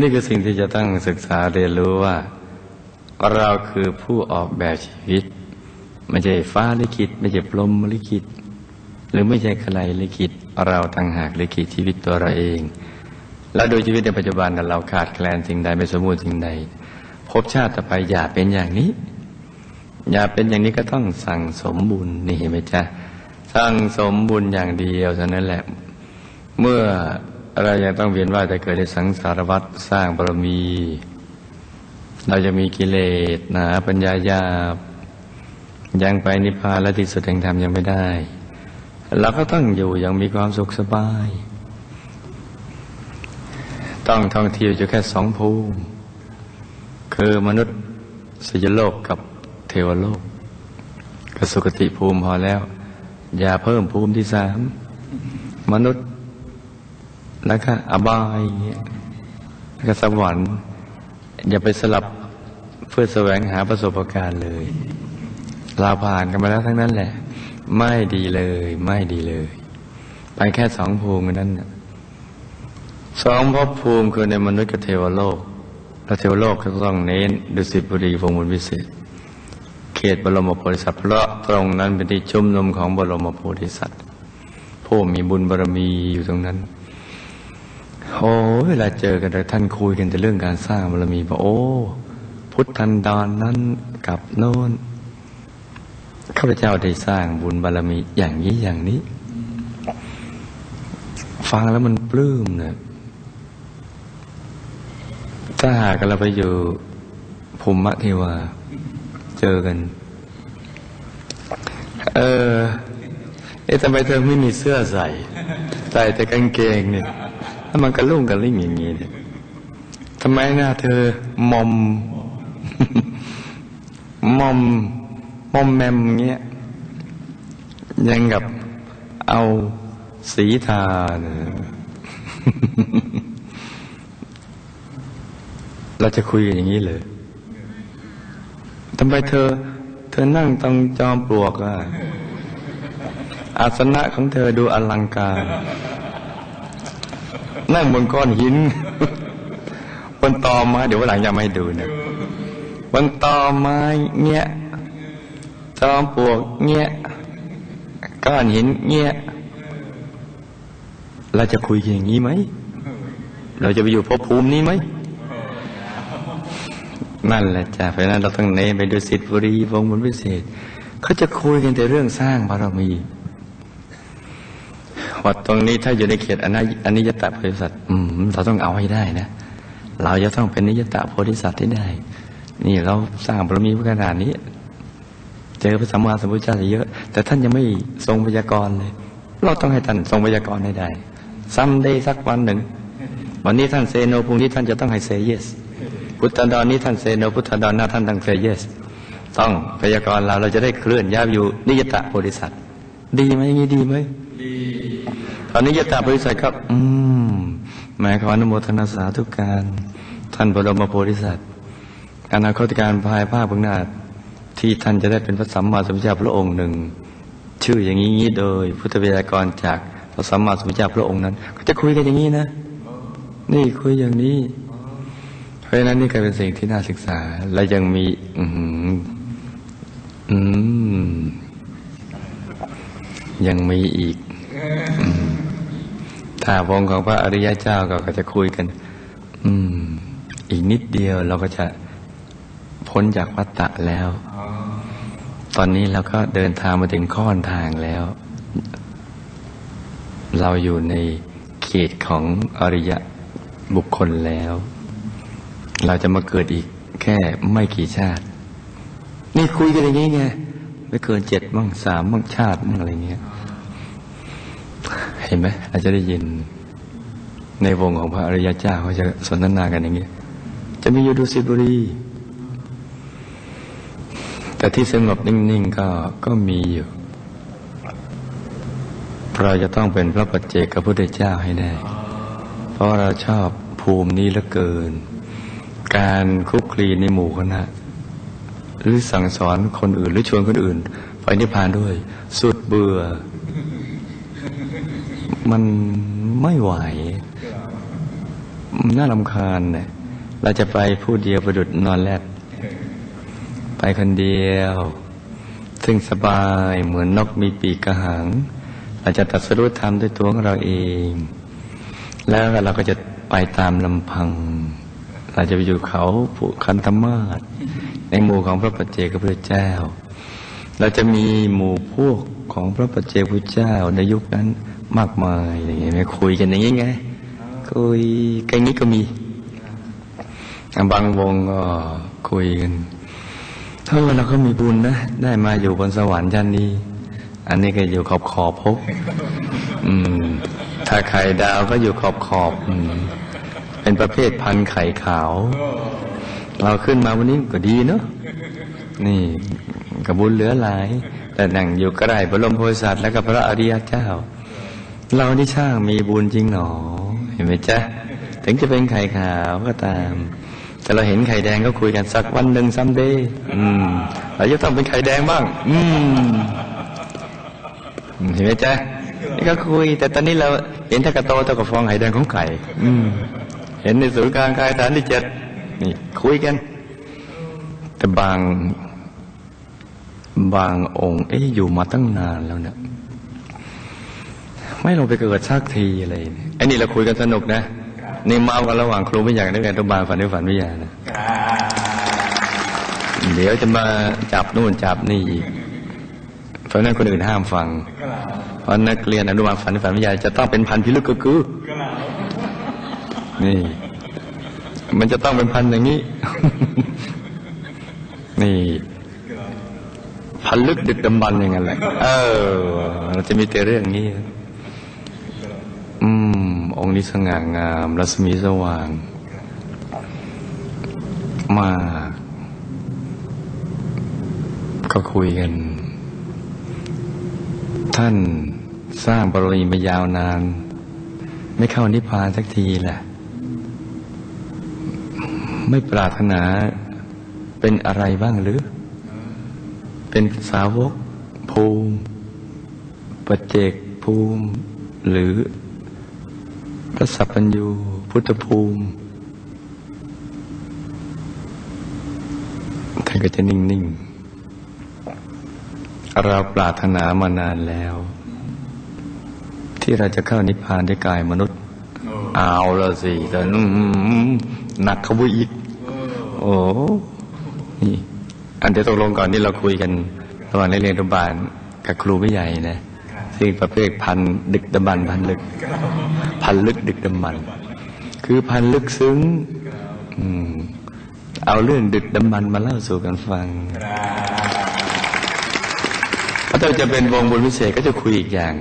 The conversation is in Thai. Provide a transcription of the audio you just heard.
นี่คือสิ่งที่จะตั้งศึกษาเรียนรู้ว่า เราคือผู้ออกแบบชีวิต ไม่ใช่ฟ้าลิขิต ไม่ใช่พรมลิขิต หรือไม่ใช่ใครลิขิต เราต่างหากลิขิตชีวิตตัวเราเอง แล้วโดยชีวิตในปัจจุบันเราขาดแคลนสิ่งใดไม่สมบูรณ์สิ่งใดภพชาติต่อไปอย่าเป็นอย่างนี้ อย่าเป็นอย่างนี้ก็ต้องสั่งสมบุญนี่เห็นไหมจ๊ะสั่งสมบุญอย่างเดียวเท่านั้นแหละ เมื่อ เรายังต้องเวียนว่ายแต่เกิดในสังสารวัฏสร้างบารมี เราจะมีกิเลสหนาปัญญายาบยังไปนิพพานและที่สุดแห่งธรรมยังไม่ได้เราก็ต้องอยู่อย่างมีความสุขสบาย ต้องท่องเที่ยวอยู่แค่สองภูมิ คือมนุษย์สยโลกกับเทวโลกกสุคติภูมิพอแล้ว อย่าเพิ่มภูมิที่สามมนุษย์ แล้วก็อบายอย่างเงี้ยแล้วก็สวรรค์อย่าไปสลับเพื่อแสวงหาประสบการณ์เลยเราผ่านกันมาแล้วทั้งนั้นแหละ ไม่ดีเลย ไม่ดีเลย ไปแค่สองภูมินั้นสองภพภูมิคือในมนุษย์กับเทวโลกและเทวโลกก็ต้องเน้นดุสิตบุรีวงศ์บุญวิเศษ เขตบรมโพธิสัตว์เพราะตรงนั้นเป็นที่ชุมนุมของบรมโพธิสัตว์ผู้มีบุญบารมีอยู่ตรงนั้น โอ้เวลาเจอกันแต่ท่านคุยกันแต่เรื่องการสร้างบารมีบอกโอ้ พุทธันดรนนั้นกับโน้นข้าพเจ้าได้สร้างบุญบารมีอย่างนี้อย่างนี้ ฟังแล้วมันปลื้มเนี่ยถ้าหากเราไปอยู่ภูมิเทวา เจอกัน เออเอ๊ะทำไมเธอไม่มีเสื้อใส่ ใส่แต่กางเกงเนี่ย ถ้ามันกระลุ่งกระลิ่งอย่างนี้เนี่ยทำไมหน้าเธอมอมมอมมอมแมมเงี้ยยังกับเอาสีทาเนี่ยเราจะคุยกันอย่างนี้เลยทำไมเธอ เธอนั่งตรงจอมปลวกอะอาสนะของเธอดูอลังการ นั่งบนก้อนหินบนตอไม้เดี๋ยววันหลังจะมาให้ดูนะบนตอไม้เงี้ยจอมปวกเงี้ยก้อนหินเงี้ยเราจะคุยกันอย่างนี้ไหม เราจะไปอยู่ภพภูมินี้ไหม นั่นแหละจ้ะเพราะนั้นเราต้องเน้นไปดูสิทธิบรีวงบุญพิเศษ เขาจะคุยกันแต่เรื่องสร้างบารมี ว่าตรงนี้ถ้าอยู่ในเขตอนัยอนิยตโพธิสัตว์อืมเราต้องเอาให้ได้นะ เราจะต้องเป็นนิยตโพธิสัตว์ที่ได้ นี่เราสร้างบารมีขนาดนี้ เจอพระสัมมาสัมพุทธเจ้าเยอะ แต่ท่านยังไม่ทรงพยากรณ์เลย เราต้องให้ท่านทรงพยากรณ์ให้ได้ซัมเดย์สักวันหนึ่ง วันนี้ท่านเซโนพรุ่งนี้ท่านจะต้องให้เซเยส พุทธดรนี้ท่านเซโนพุทธันดรหน้าท่านต้องเซเยส ต้องพยากรณ์เราเราจะได้เคลื่อนย้ายอยู่นิยตโพธิสัตว์ดีไหมงนี้ดีไหมดี ตอนนิยตโพธิสัตว์ครับ อืมหมายความอนุโมทนาสาธุการ ท่านบรมโพธิสัตว์อนาคตการภายภาคเบื้องหน้าที่ท่านจะได้เป็นพระสัมมาสัมพุทธเจ้าพระองค์หนึ่ง ชื่ออย่างนี้โดย พุทธวิทยากรจากพระสัมมาสัมพุทธเจ้าพระองค์นั้น ก็จะคุยกันอย่างนี้นะ นี่คุยอย่างนี้ เพราะฉะนั้นนี่ก็เป็นสิ่งที่น่าศึกษา และยังมี อืมอืมยังมีอีก ถ้าวงของพระอริยเจ้าก็จะคุยกัน อืม อีกนิดเดียวเราก็จะพ้นจากวัฏฏะแล้ว ตอนนี้เราก็เดินทางมาถึงข้อนทางแล้ว เราอยู่ในเขตของอริยบุคคลแล้ว เราจะมาเกิดอีกแค่ไม่กี่ชาติ นี่คุยกันอย่างนี้ไงไม่เกินเจ็ดบ้างสามบ้างชาติบ้างอะไรเงี้ย เห็นไหมอาจจะได้ยินในวงของพระอริยเจ้าเขาจะสนทนากันอย่างเงี้จะมีอยู่ดุสิตบุรี แต่ที่สงบนิ่งๆก็ก็มีอยู่เราจะต้องเป็นพระปัจเจกพระพุทธเจ้าให้ได้ เพราะเราชอบภูมินี้เหลือเกิน การคุกคลีในหมู่คณะหรือสั่งสอนคนอื่นหรือชวนคนอื่น ไปนิพพานด้วย สุดเบื่อ มันไม่ไหว น่าลำคาญเนี่ยเราจะไปผู้เดียวประดุดนอนแรดไปคนเดียว ซึ่งสบายเหมือนนกมีปีกกระหัง เราจะตัดสรุปธรรมด้วยตัวของเราเอง แล้วเราก็จะไปตามลำพัง เราจะไปอยู่เขาภูคันธมาศในหมู่ของพระปัจเจกพระเจ้า เราจะมีหมู่พวกของพระปัจเจกพุทธเจ้าในยุคนั้น มากมายอย่างเงี้ยคุยกันอย่างงี้ไงคุยกันนี้ก็มีบางวงก็คุยกันถ้าเราก็มีบุญนะ ได้มาอยู่บนสวรรค์ชั้นนี้ อันนี้ก็อยู่ขอบขอบพอืม ถ้าไข่ดาวก็อยู่ขอบขอบอืมเป็นประเภทพันไข่ขาว เราขึ้นมาวันนี้ก็ดีเนาะนี่กระบุญเหลือหลาย แต่นั่งอยู่ใกล้บรลมโพธิสัตว์และกับพระอริยเจ้า เรานี่ช่างมีบุญจริงหนอ เห็นไหมจ๊ะ ถึงจะเป็นไข่ขาวก็ตาม แต่เราเห็นไข่แดงก็คุยกันสักวันหนึ่งซัมเดย์อืมเราจะต้องเป็นไข่แดงบ้าง อืมเห็นไหมจ๊ะนี่ก็คุย แต่ตอนนี้เราเห็นถ้ากระโตเท่ากับฟองไข่แดงของไก่ อืม เห็นในศูนย์กลางกายฐานที่เจ็ดนี่คุยกัน แต่บาง บางองค์ เอ๊ะอยู่มาตั้งนานแล้วเนี่ย ไม่ลงไปเกิดสักทีอะไรเนี่ยไอ้นี่เราคุยกันสนุกนะ นี่เมากันระหว่างครูไม่อยากนักเรียนตุบาลฝันด้วยฝันวิทยานะเดี๋ยวจะมาจับนู่นจับนี่อีก เพราะฉะนั้นคนอื่นห้ามฟัง เพราะนักเรียนอนุบาลฝันด้วยฝันวิทยาจะต้องเป็นพันธุ์พิลึกกึกกือนี่ มันจะต้องเป็นพันธุ์อย่างนี้ นี่ พันลึกดึกดำบรรพ์อย่างนั้นแหละ เออ เราจะมีแต่เรื่องนี้อืม องค์นี้สง่างาม รัศมีสว่าง มาก ก็คุยกัน ท่านสร้างบารมีมายาวนาน ไม่เข้านิพพานสักทีแหละ ไม่ปรารถนาเป็นอะไรบ้างหรือ เป็นสาวกภูมิปเจกภูมิหรือ ระสัพพัญญู พุทธภูมิ ท่านก็จะนิ่ง ๆ เราปรารถนามานานแล้ว ที่เราจะเข้านิพพานด้วยกายมนุษย์ เอาละสิแต่อืมหนักเข้าไปอีก โอ้นี่อันเดี๋ยวตกลงก่อนที่เราคุยกันระหว่างนักเรียนอนุบาลกับครูไม่ใหญ่นะซึ่งประเภทพันดึกดำบรรพ์พันลึก พันลึกดึกดำบรรพ์คือพันลึกซึ้งอืมเอาเรื่องดึกดำบรรพ์มาเล่าสู่กันฟังถ้าเราจะเป็นวงบุญวิเศษก็จะคุยอีกอย่าง